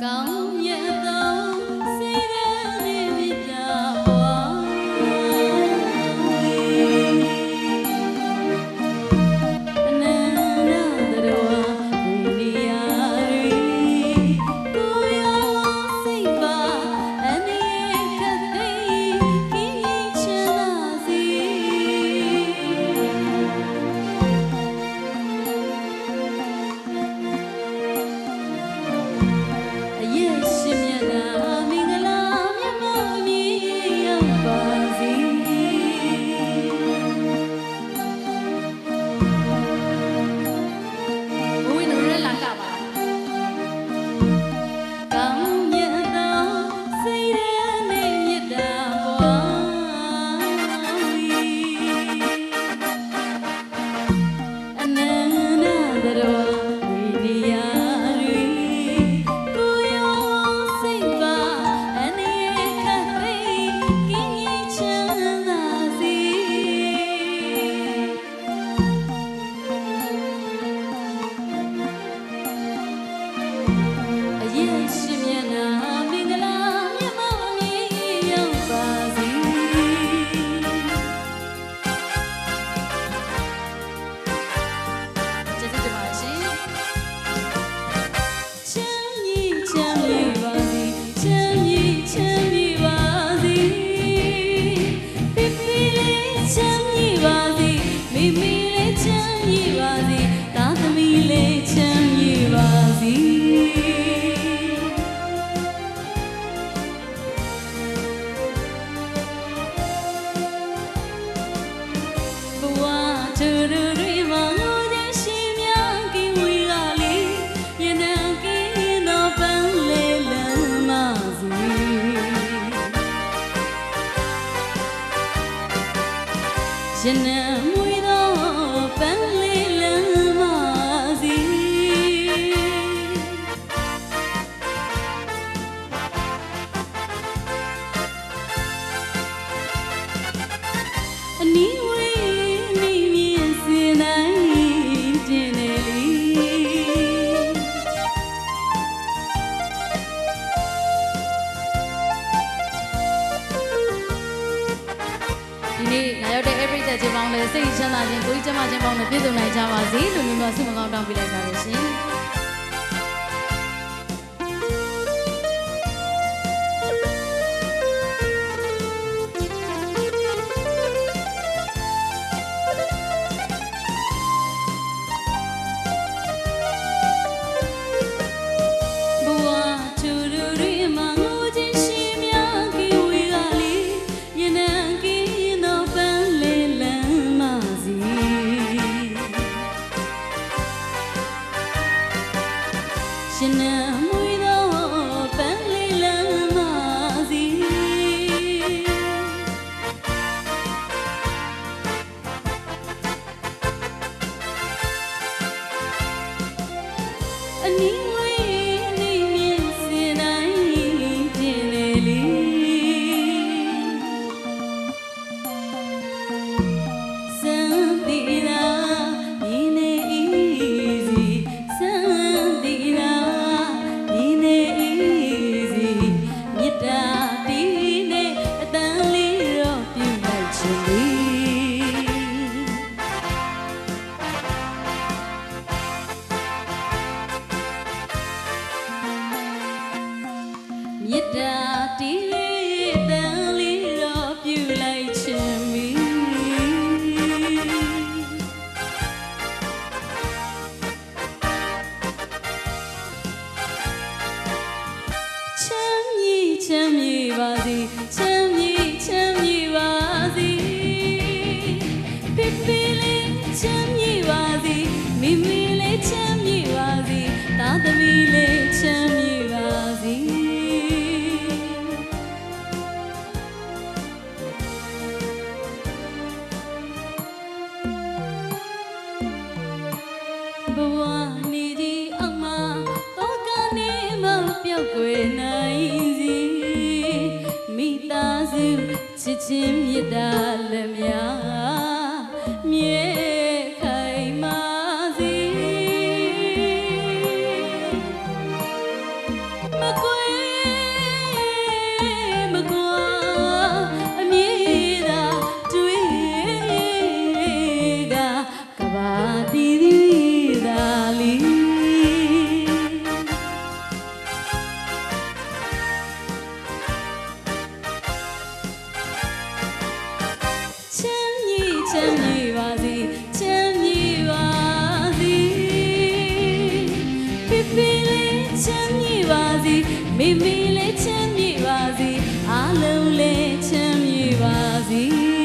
cống. စီ နေ့လာရောက်တဲ့ every day ချင်းပေါင်းလဲစိတ်ချမ်းသာခြင်းကိုယ်ကြီးကျန်းမာခြင်းပေါင်းနဲ့ပြည့်စုံနိုင်ကြပါစေလို့မျိုးမျိုးဆုမကောင်းတောင်းပေးလိုက်ပါရရှင် စေချမ်းမြေချမ်းမြေပါစေပြပြလေးချမ်းမြေပါစေမိမိလေးချမ်းမြေပါစေသာသမီလေးချမ်းမြေပါစေဘဝနေကြီးအောင်မှာတော့ကနေမပြောက်ွယ်နိုင်စီ မိသားစုချစ်ချင်းမြတ်တာလည်းများမြဲ ချမ်းမြေချမ်းမြေပါစေချမ်းမြေပါစေပြပြလေးချမ်းမြေပါစေမိမိလေးချမ်းမြေပါစေအားလုံးလေးချမ်းမြေစေ